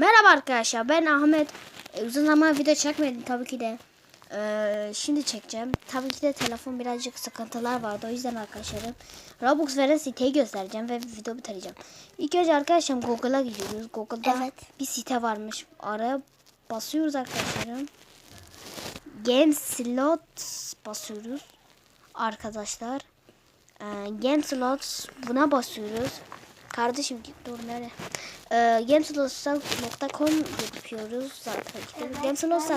Merhaba arkadaşlar ben Ahmet. Ee, Uzun zaman video çekmedim tabii ki de. Ee, şimdi çekeceğim. Tabii ki de telefon birazcık sıkıntılar vardı. O yüzden arkadaşlarım Robux veren siteyi göstereceğim ve video bitireceğim. İlk önce arkadaşlar Google'a gidiyoruz. Google'da Evet. bir site varmış. Araya basıyoruz arkadaşlarım. Game Slots basıyoruz. Arkadaşlar. Ee, Game Slots buna basıyoruz. Kardeşim git dur nerede? Ee, Gameslots.com yapıyoruz zaten. Gameslots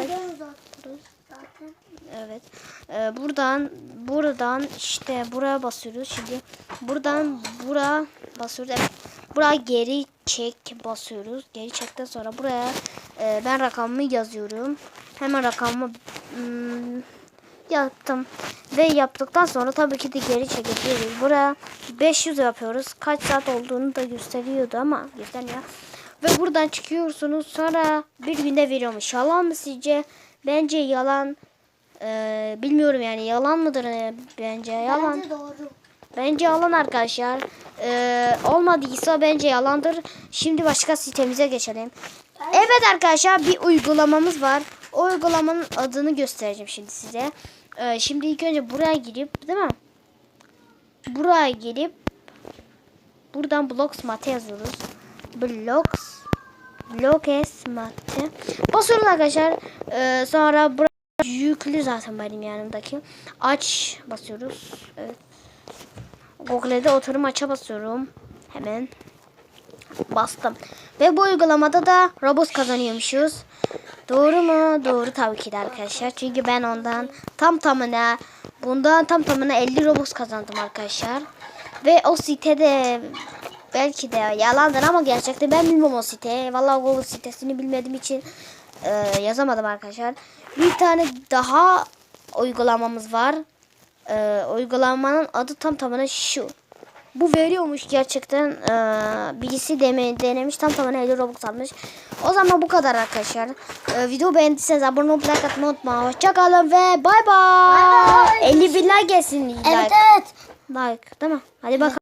Evet. Ee, buradan buradan işte buraya basıyoruz. Şimdi buradan bura basıyoruz. Evet. Buraya geri çek basıyoruz. Geri çekten sonra buraya e, ben rakamımı yazıyorum. Hemen rakamımı hmm, yaptım. Ve yaptıktan sonra tabii ki de geri çekebiliyoruz. Buraya 500 yapıyoruz. Kaç saat olduğunu da gösteriyordu ama göstermiyor. Ve buradan çıkıyorsunuz. Sonra bir günde veriyormuş. Yalan mı sizce? Bence yalan. Ee, bilmiyorum yani yalan mıdır? Bence yalan. Bence doğru. Bence yalan arkadaşlar. Ee, olmadıysa bence yalandır. Şimdi başka sitemize geçelim. Evet arkadaşlar bir uygulamamız var. O uygulamanın adını göstereceğim şimdi size. Ee, şimdi ilk önce buraya girip değil mi? Buraya girip buradan blocks mate yazıyoruz. Blocks Blocks mate. Basıyoruz arkadaşlar. Ee, sonra buraya yüklü zaten benim yanımdaki. Aç basıyoruz. Evet. Google'de oturum aça basıyorum. Hemen bastım. Ve bu uygulamada da Robux kazanıyormuşuz. Doğru mu? Doğru tabii ki de arkadaşlar. Çünkü ben ondan tam tamına bundan tam tamına 50 Robux kazandım arkadaşlar. Ve o sitede belki de yalandır ama gerçekten ben bilmem o site. Vallahi Google sitesini bilmediğim için e, yazamadım arkadaşlar. Bir tane daha uygulamamız var. E, uygulamanın adı tam tamına şu. Bu veriyormuş gerçekten. Ee, birisi deme, denemiş tam tamına 50 Robux almış. O zaman bu kadar arkadaşlar. Ee, video beğendiyseniz abone olup like atmayı unutmayın. Hoşçakalın ve. Bay bay. 50 bin like gelsin. Like. Evet evet. Like değil mi? Hadi bakalım.